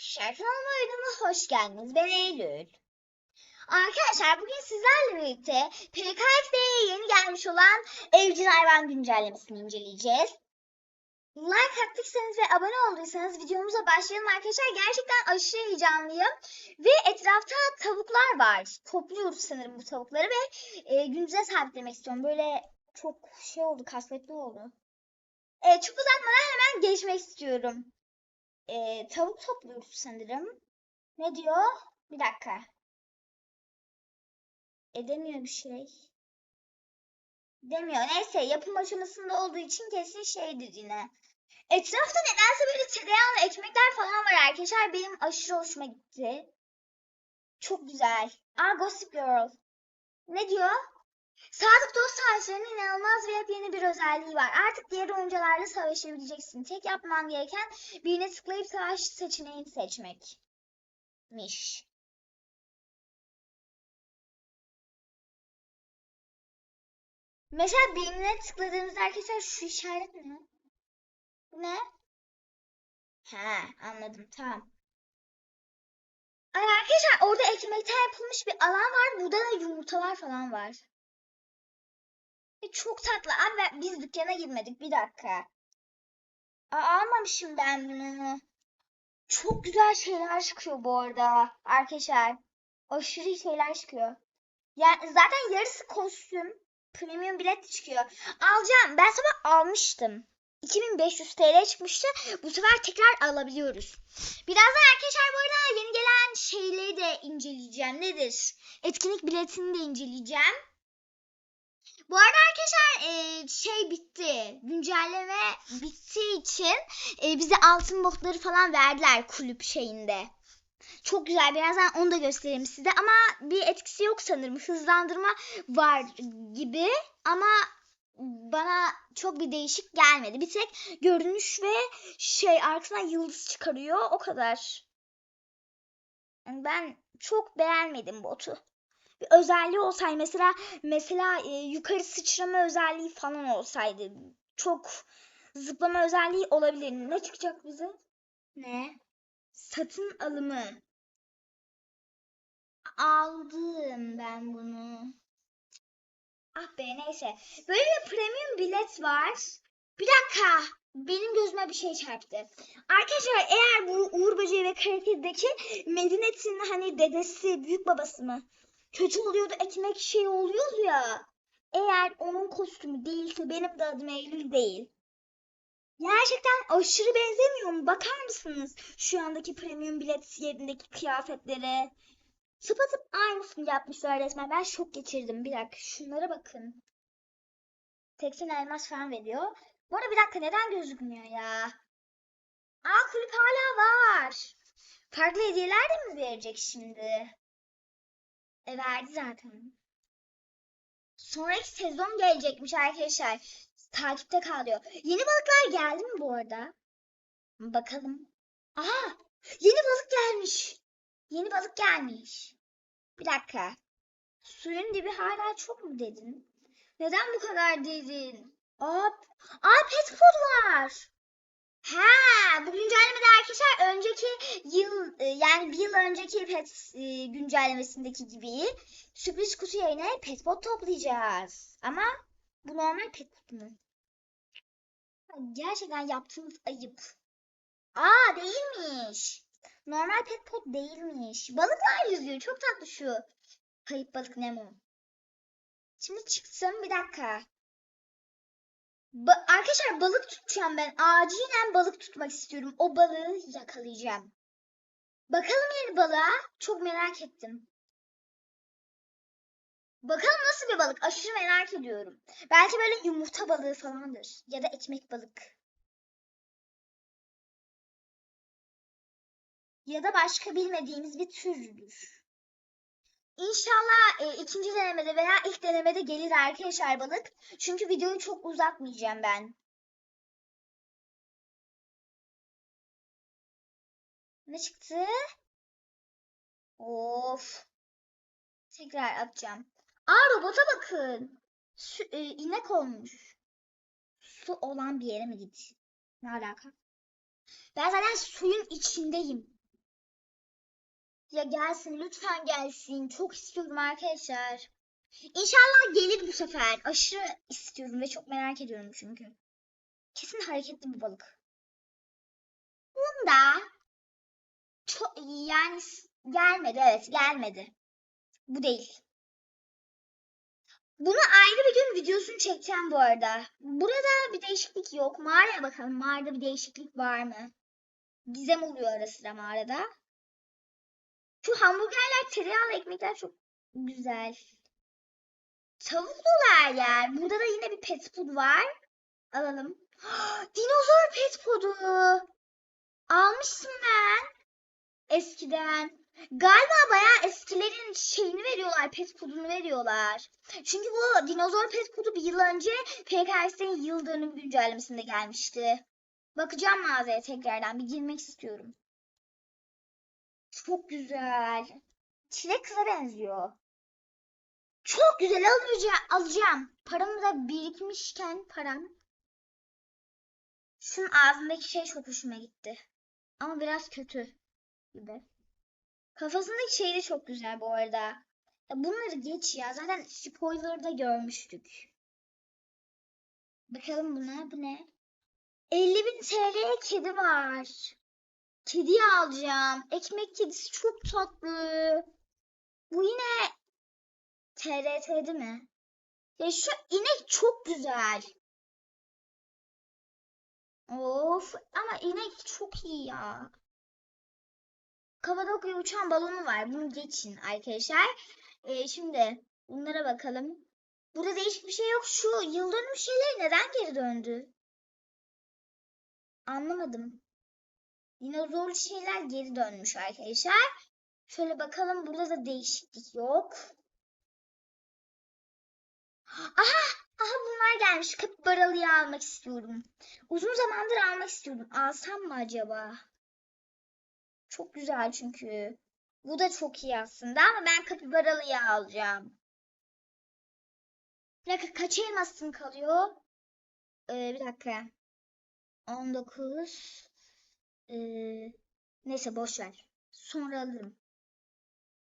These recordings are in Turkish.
arkadaşlar kanalıma videoma hoş geldiniz. Ben Eylül. Arkadaşlar bugün sizlerle birlikte PKX'de yeni gelmiş olan evcil hayvan güncellemesini inceleyeceğiz. Like attıysanız ve abone olduysanız videomuza başlayalım arkadaşlar. Gerçekten aşırı heyecanlıyım. Ve etrafta tavuklar var. Topluyoruz sanırım bu tavukları ve e, gündüze sabitlemek istiyorum. Böyle çok şey oldu, kasvetli oldu. E, çok uzatmadan hemen geçmek istiyorum. E, tavuk topluyoruz sanırım. Ne diyor? Bir dakika. Edemiyor bir şey. Demiyor. Neyse yapım aşamasında olduğu için kesin şeydir yine. Etrafta nedense böyle tereyağlı ekmekler falan var arkadaşlar. Benim aşırı hoşuma gitti. Çok güzel. Aa Gossip Girl. Ne diyor? Sadık dost savaşlarının inanılmaz ve yepyeni bir özelliği var. Artık diğer oyuncularla savaşabileceksin. Tek yapman gereken birine tıklayıp savaş seçeneğini seçmekmiş. Mesela birine tıkladığımızda arkadaşlar şu işaret ne? Ne? He anladım tamam. Ay arkadaşlar orada ekmekten yapılmış bir alan var. Burada da yumurtalar falan var. E, çok tatlı. Abi biz dükkana girmedik. Bir dakika. Aa, almamışım ben bunu. Çok güzel şeyler çıkıyor bu arada. Arkadaşlar. Aşırı şeyler çıkıyor. Yani zaten yarısı kostüm. Premium bilet çıkıyor. Alacağım. Ben sabah almıştım. 2500 TL çıkmıştı. Bu sefer tekrar alabiliyoruz. Birazdan arkadaşlar bu arada yeni gelen şeyleri de inceleyeceğim. Nedir? Etkinlik biletini de inceleyeceğim. Bu arada arkadaşlar e, şey bitti. Güncelleme bittiği için e, bize altın botları falan verdiler kulüp şeyinde. Çok güzel. Birazdan onu da göstereyim size. Ama bir etkisi yok sanırım. Hızlandırma var gibi. Ama bana çok bir değişik gelmedi. Bir tek görünüş ve şey arkasından yıldız çıkarıyor. O kadar. Ben çok beğenmedim botu. Bir özelliği olsaydı mesela mesela e, yukarı sıçrama özelliği falan olsaydı çok zıplama özelliği olabilir. Ne çıkacak bize? Ne? Satın alımı. Aldım ben bunu. Ah be neyse. Böyle bir premium bilet var. Bir dakika. Benim gözüme bir şey çarptı. Arkadaşlar eğer bu Uğur Böceği ve Karaked'deki Medinet'in hani dedesi, büyük babası mı? Kötü oluyordu ekmek şey oluyordu ya. Eğer onun kostümü değilse benim de adım Eylül değil. Gerçekten aşırı benzemiyor mu? Bakar mısınız şu andaki premium bilet yerindeki kıyafetlere? Sıpatıp aynısını yapmışlar resmen. Ben şok geçirdim. Bir dakika şunlara bakın. 80 elmas falan veriyor. Bu arada bir dakika neden gözükmüyor ya? Aa kulüp hala var. Farklı hediyeler de mi verecek şimdi? E verdi zaten. Sonraki sezon gelecekmiş arkadaşlar. Takipte kalıyor. Yeni balıklar geldi mi bu arada? Bakalım. Aha! Yeni balık gelmiş. Yeni balık gelmiş. Bir dakika. Suyun dibi hala çok mu dedin? Neden bu kadar dedin? Aa, aa pet var. Ha, bu güncellemede arkadaşlar önceki yıl e, yani bir yıl önceki pet e, güncellemesindeki gibi sürpriz kutu yerine pet bot toplayacağız. Ama bu normal pet bot mu? Gerçekten yaptığınız ayıp. Aa değilmiş. Normal pet bot değilmiş. Balıklar yüzüyor. Çok tatlı şu. Kayıp balık Nemo. Şimdi çıksın bir dakika. Ba- Arkadaşlar balık tutacağım ben. Acilen balık tutmak istiyorum. O balığı yakalayacağım. Bakalım yeni balığa. Çok merak ettim. Bakalım nasıl bir balık. Aşırı merak ediyorum. Belki böyle yumurta balığı falandır. Ya da ekmek balık. Ya da başka bilmediğimiz bir türdür. İnşallah e, ikinci denemede veya ilk denemede gelir arkadaşlar balık. Çünkü videoyu çok uzatmayacağım ben. Ne çıktı? Of. Tekrar atacağım. Aa robota bakın. Su, e, inek olmuş. Su olan bir yere mi git? Ne alaka? Ben zaten suyun içindeyim. Ya gelsin lütfen gelsin. Çok istiyorum arkadaşlar. İnşallah gelir bu sefer. Aşırı istiyorum ve çok merak ediyorum çünkü. Kesin hareketli bir balık. Bunda çok yani gelmedi evet gelmedi. Bu değil. Bunu ayrı bir gün videosunu çekeceğim bu arada. Burada bir değişiklik yok. Mağaraya bakalım. Mağarada bir değişiklik var mı? Gizem oluyor ara sıra mağarada. Şu hamburgerler, tereyağlı ekmekler çok güzel. Tavuklular yer. Burada da yine bir pet food var. Alalım. Dinozor pet food'u. Almıştım ben. Eskiden. Galiba bayağı eskilerin şeyini veriyorlar, pet food'unu veriyorlar. Çünkü bu dinozor pet food'u bir yıl önce PKX'in yıl dönüm güncellemesinde gelmişti. Bakacağım mağazaya tekrardan. Bir girmek istiyorum. Çok güzel. Çilek kıza benziyor. Çok güzel alacağım. alacağım. Param da birikmişken param. Şunun ağzındaki şey çok hoşuma gitti. Ama biraz kötü gibi. Kafasındaki şey de çok güzel bu arada. Ya bunları geç ya. Zaten spoiler'da görmüştük. Bakalım buna. Bu ne? 50 bin TL'ye kedi var. Kediyi alacağım. Ekmek kedisi çok tatlı. Bu yine TRT'de mi? Ya şu inek çok güzel. Of ama inek çok iyi ya. Kapadokya uçan balonu var. Bunu geçin arkadaşlar. Ee, şimdi bunlara bakalım. Burada değişik bir şey yok. Şu yıl dönümü şeyleri neden geri döndü? Anlamadım. Dinozorlu şeyler geri dönmüş arkadaşlar. Şöyle bakalım burada da değişiklik yok. Aha! Aha bunlar gelmiş. Kapibaralı'yı almak istiyorum. Uzun zamandır almak istiyordum. Alsam mı acaba? Çok güzel çünkü. Bu da çok iyi aslında ama ben kapibaralı'yı alacağım. Bir dakika kaç elmasım kalıyor? Ee, bir dakika. 19. Ee, neyse boş ver. Sonra alırım.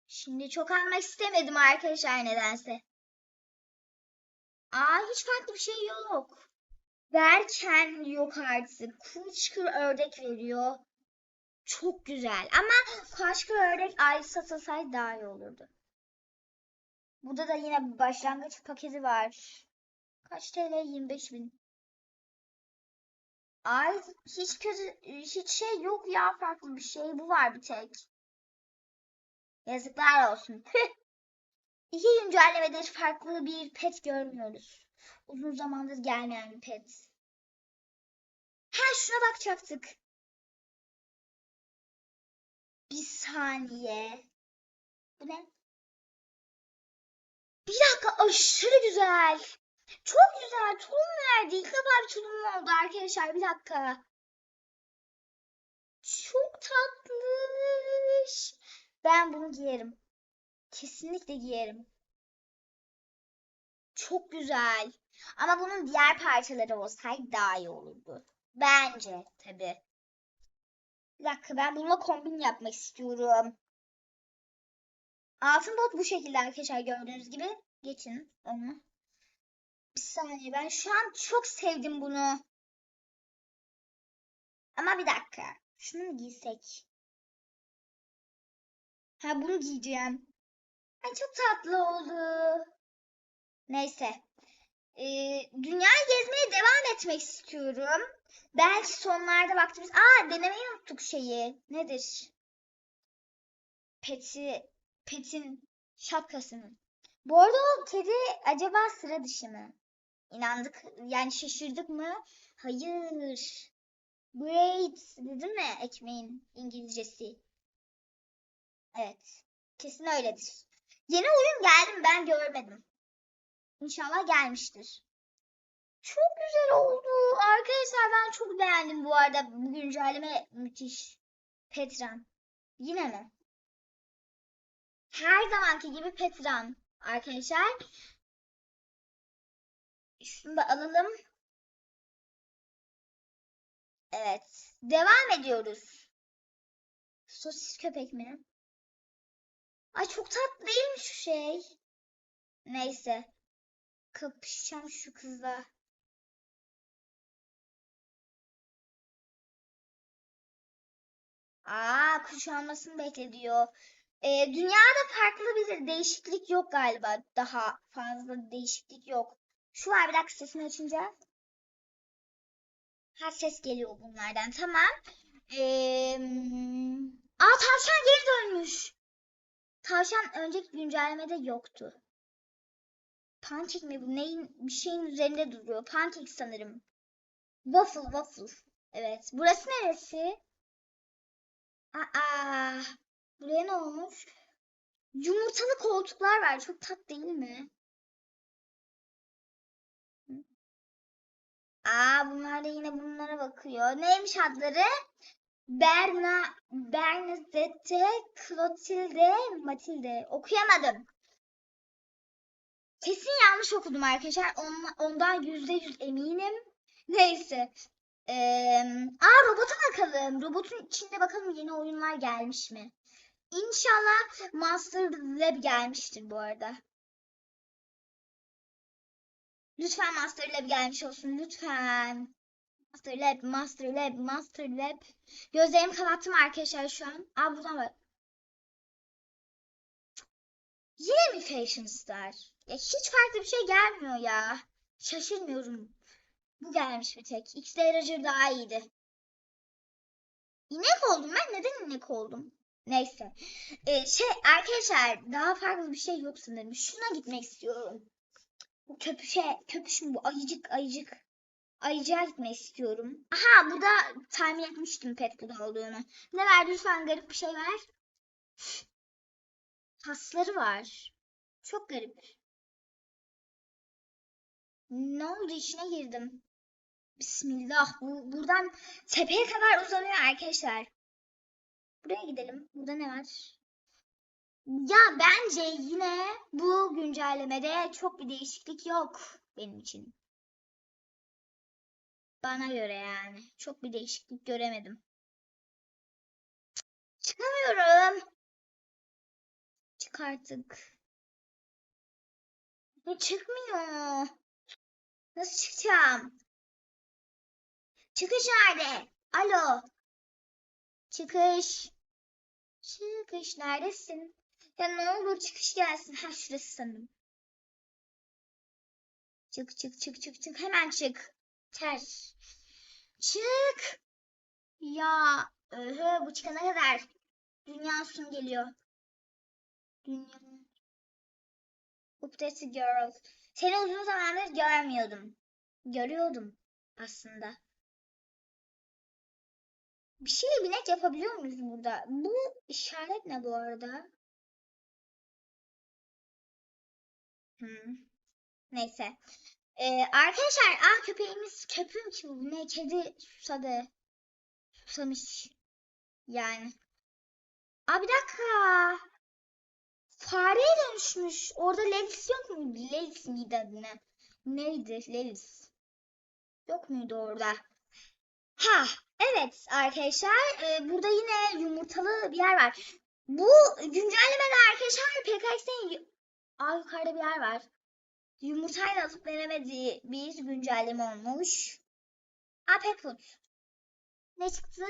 Şimdi çok almak istemedim arkadaşlar nedense. Aa hiç farklı bir şey yok. Derken yok artık. Kuluçkır ördek veriyor. Çok güzel. Ama kuluçkır ördek ayrı satılsaydı daha iyi olurdu. Burada da yine başlangıç paketi var. Kaç TL? 25 bin. Ay hiç kötü hiç şey yok ya farklı bir şey. Bu var bir tek. Yazıklar olsun. İki güncellemedir farklı bir pet görmüyoruz. Uzun zamandır gelmeyen bir pet. Ha şuna bakacaktık. Bir saniye. Bu ne? Bir dakika aşırı güzel. Çok güzel. Tulum verdi. İlk defa bir tulum oldu arkadaşlar. Bir dakika. Çok tatlış. Ben bunu giyerim. Kesinlikle giyerim. Çok güzel. Ama bunun diğer parçaları olsaydı daha iyi olurdu. Bence tabii. Bir dakika ben bununla kombin yapmak istiyorum. Altın bot bu şekilde arkadaşlar gördüğünüz gibi. Geçin onu. Bir saniye ben şu an çok sevdim bunu. Ama bir dakika. Şunu mu giysek? Ha bunu giyeceğim. Ay çok tatlı oldu. Neyse. Ee, dünyayı gezmeye devam etmek istiyorum. Belki sonlarda vaktimiz... Aa denemeyi unuttuk şeyi. Nedir? Peti, Pet'in şapkasının. Bu arada o kedi acaba sıra dışı mı? İnandık yani şaşırdık mı? Hayır. Great değil mi ekmeğin İngilizcesi? Evet. Kesin öyledir. Yeni oyun geldi mi ben görmedim. İnşallah gelmiştir. Çok güzel oldu. Arkadaşlar ben çok beğendim bu arada. Bu güncelleme müthiş. Petran. Yine mi? Her zamanki gibi Petran. Arkadaşlar. Şunu da alalım. Evet. Devam ediyoruz. Sosis köpek mi? Ay çok tatlı değil mi şu şey? Neyse. Kapışacağım şu kızla. Aa kuş olmasını beklediyor. Ee, dünyada farklı bir değişiklik yok galiba. Daha fazla değişiklik yok. Şu var bir dakika sesini açınca. Ha ses geliyor bunlardan. Tamam. Ee, aa tavşan geri dönmüş. Tavşan önceki güncellemede yoktu. Pancake mi bu? Neyin bir şeyin üzerinde duruyor. Pancake sanırım. Waffle, waffle. Evet. Burası neresi? Aa, buraya ne olmuş? Yumurtalı koltuklar var. Çok tatlı değil mi? Aa, bunlar da yine bunlara bakıyor. Neymiş adları? Berna, Bernadette, Clotilde, Matilde. Okuyamadım. Kesin yanlış okudum arkadaşlar. On- ondan yüzde yüz eminim. Neyse. Ee, aa robota bakalım. Robotun içinde bakalım yeni oyunlar gelmiş mi? İnşallah Master Lab gelmiştir bu arada. Lütfen Master Lab gelmiş olsun. Lütfen. Master Lab, Master Lab, Master Lab. Gözlerimi kapattım arkadaşlar şu an. Aa buradan bak. Yine mi Fashion Star? Ya hiç farklı bir şey gelmiyor ya. Şaşırmıyorum. Bu gelmiş bir tek. X-Ray Roger daha iyiydi. İnek oldum ben. Neden inek oldum? Neyse. Ee, şey arkadaşlar daha farklı bir şey yok sanırım. Şuna gitmek istiyorum. Bu köpüşe, köpüş mü bu? Ayıcık, ayıcık. Ayıcığa gitmek istiyorum. Aha burada tahmin etmiştim pet food olduğunu. Ne ver lütfen garip bir şey ver. Tasları var. Çok garip. Ne oldu içine girdim. Bismillah. Bu, buradan tepeye kadar uzanıyor arkadaşlar. Buraya gidelim. Burada ne var? Ya bence yine bu güncellemede çok bir değişiklik yok benim için. Bana göre yani. Çok bir değişiklik göremedim. Çıkamıyorum. Çık artık. Ya çıkmıyor. Nasıl çıkacağım? Çıkış nerede? Alo. Çıkış. Çıkış neredesin? Ya ne olur çıkış gelsin. Ha şurası sanırım. Çık çık çık çık çık. Hemen çık. Ters. Çık. Ya öhö, bu çıkana kadar. Dünya sun geliyor. Dünya. Update girl. Seni uzun zamandır görmüyordum. Görüyordum aslında. Bir şeyle binek yapabiliyor muyuz burada? Bu işaret ne bu arada? Neyse. Ee, arkadaşlar ah köpeğimiz köpüğüm ki bu ne kedi susadı. Susamış. Yani. Aa bir dakika. Fareye dönüşmüş. Orada Lelis yok muydu? Lelis miydi adı ne? Neydi Lelis? Yok muydu orada? Ha, evet arkadaşlar. e, burada yine yumurtalı bir yer var. Bu güncellemede arkadaşlar PKX'in Aa yukarıda bir yer var. Yumurtayla atıp veremediği bir güncelleme olmuş. Aa pet food. Ne çıktı?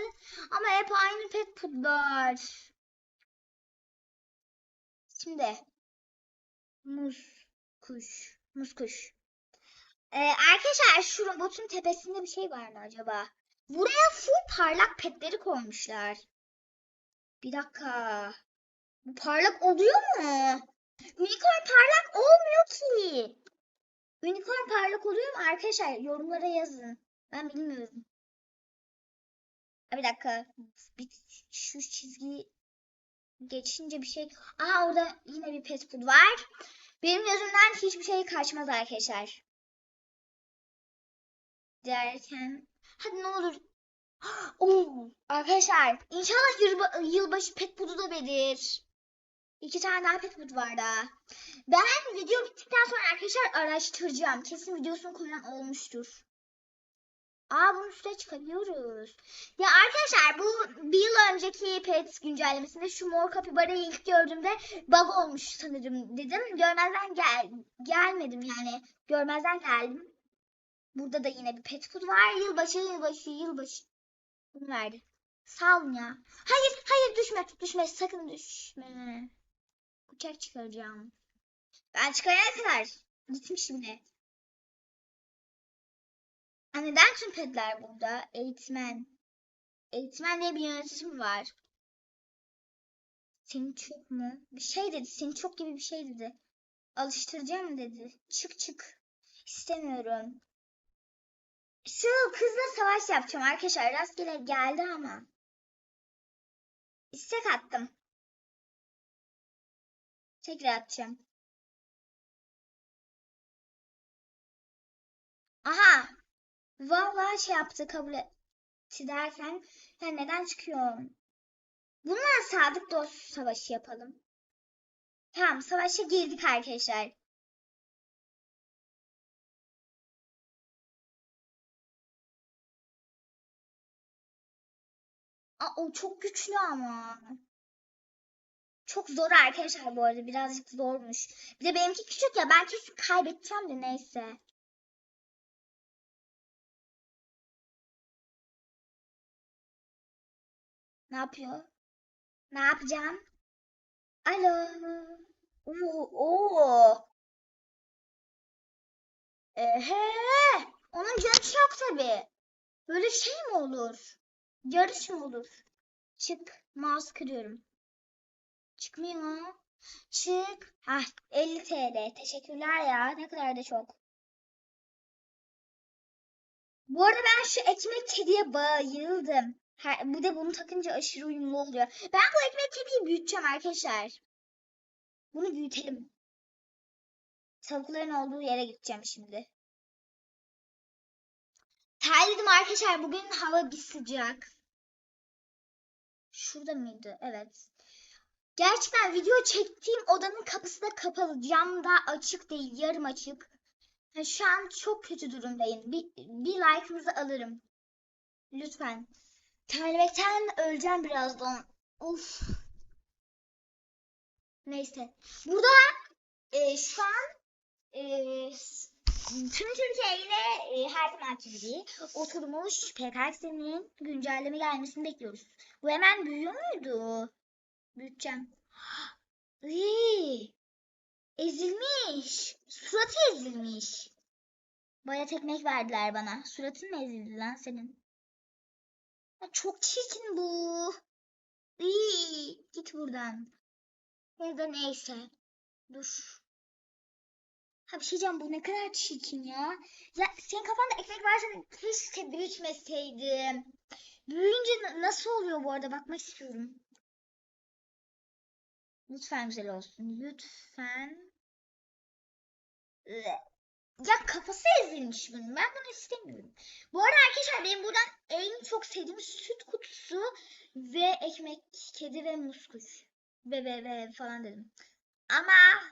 Ama hep aynı pet foodlar. Şimdi muz kuş. Muz kuş. Ee, arkadaşlar şu robotun tepesinde bir şey var mı acaba? Buraya full parlak petleri koymuşlar. Bir dakika. Bu parlak oluyor mu? Unicorn parlak olmuyor ki. Unicorn parlak oluyor mu arkadaşlar? Yorumlara yazın. Ben bilmiyorum. Bir dakika. Bir, şu çizgiyi geçince bir şey. Aa orada yine bir pet food var. Benim gözümden hiçbir şey kaçmaz arkadaşlar. Derken hadi ne olur. Oo, arkadaşlar inşallah yılba- yılbaşı pet food'u da verir. İki tane daha pet food var daha. Ben video bittikten sonra arkadaşlar araştıracağım. Kesin videosunu koyan olmuştur. Aa bunun üstüne çıkabiliyoruz. Ya arkadaşlar bu bir yıl önceki Pets güncellemesinde şu mor kapibarayı ilk gördüğümde bug olmuş sanırım dedim. Görmezden gel gelmedim yani. Görmezden geldim. Burada da yine bir pet food var. Yılbaşı, yılbaşı, yılbaşı. Bunu verdi. Sağ olun ya. Hayır, hayır düşme, düşme, sakın düşme. Uçak çıkaracağım. Ben çıkarana kadar gitmiş bile. Ha, neden tüm pedler burada? Eğitmen. Eğitmen diye bir yönetim var. Seni çok mu? Bir şey dedi. Seni çok gibi bir şey dedi. Alıştıracağım dedi. Çık çık. İstemiyorum. Şu kızla savaş yapacağım arkadaşlar. Rastgele geldi ama. İstek attım. Tekrar atacağım. Aha. Vallahi şey yaptı kabul etti derken ya neden çıkıyor? Bununla sadık dost savaşı yapalım. Tamam savaşa girdik arkadaşlar. Aa, o çok güçlü ama. Çok zor arkadaşlar bu arada. Birazcık zormuş. Bir de benimki küçük ya. Ben kesin kaybedeceğim de neyse. Ne yapıyor? Ne yapacağım? Alo. Oo, oo. Ehe. Onun canı çok tabii. Böyle şey mi olur? Yarış mı olur? Çık. Mouse kırıyorum. Çıkmıyor. Çık. Hah 50 TL. Teşekkürler ya. Ne kadar da çok. Bu arada ben şu ekmek kediye bayıldım. Her, bir de bunu takınca aşırı uyumlu oluyor. Ben bu ekmek kediyi büyüteceğim arkadaşlar. Bunu büyütelim. Tavukların olduğu yere gideceğim şimdi. Terledim arkadaşlar. Bugün hava bir sıcak. Şurada mıydı? Evet. Gerçekten video çektiğim odanın kapısı da kapalı. Cam da açık değil. Yarım açık. Yani şu an çok kötü durumdayım. Bir, bir like'ınızı alırım. Lütfen. Terlemekten öleceğim birazdan. Of. Neyse. Burada e, şu an e, tüm Türkiye ile e, her zamanki gibi oturmuş PKX'nin güncelleme gelmesini bekliyoruz. Bu hemen büyüyor muydu? Büyüteceğim. Iy, ezilmiş. Suratı ezilmiş. Bayat ekmek verdiler bana. Suratın mı ezildi lan senin? Ya çok çirkin bu. Iy, git buradan. Ya neyse. Dur. Ha bir şey diyeceğim bu ne kadar çirkin ya. Ya senin kafanda ekmek varsa keşke büyütmeseydim. Büyüyünce na- nasıl oluyor bu arada bakmak istiyorum. Lütfen güzel olsun. Lütfen. Iı. Ya kafası ezilmiş bunun. Ben bunu istemiyorum. Bu arada arkadaşlar benim buradan en çok sevdiğim süt kutusu ve ekmek, kedi ve muskuş. Ve ve ve falan dedim. Ama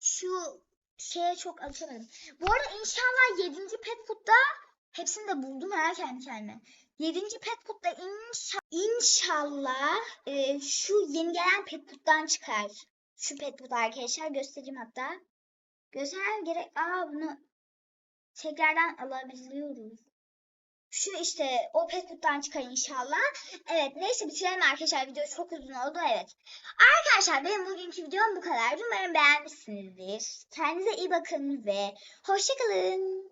şu şeye çok alışamadım. Bu arada inşallah 7. pet food'da hepsini de buldum ha kendi kendime. 7. pet food'da inşa inşallah e, şu yeni gelen pet çıkar. Şu pet food arkadaşlar göstereyim hatta. Göstermem gerek. Aa bunu tekrardan alabiliyoruz. Şu işte o food'dan çıkar inşallah. Evet neyse bitirelim arkadaşlar. Video çok uzun oldu evet. Arkadaşlar benim bugünkü videom bu kadar. Umarım beğenmişsinizdir. Kendinize iyi bakın ve hoşçakalın.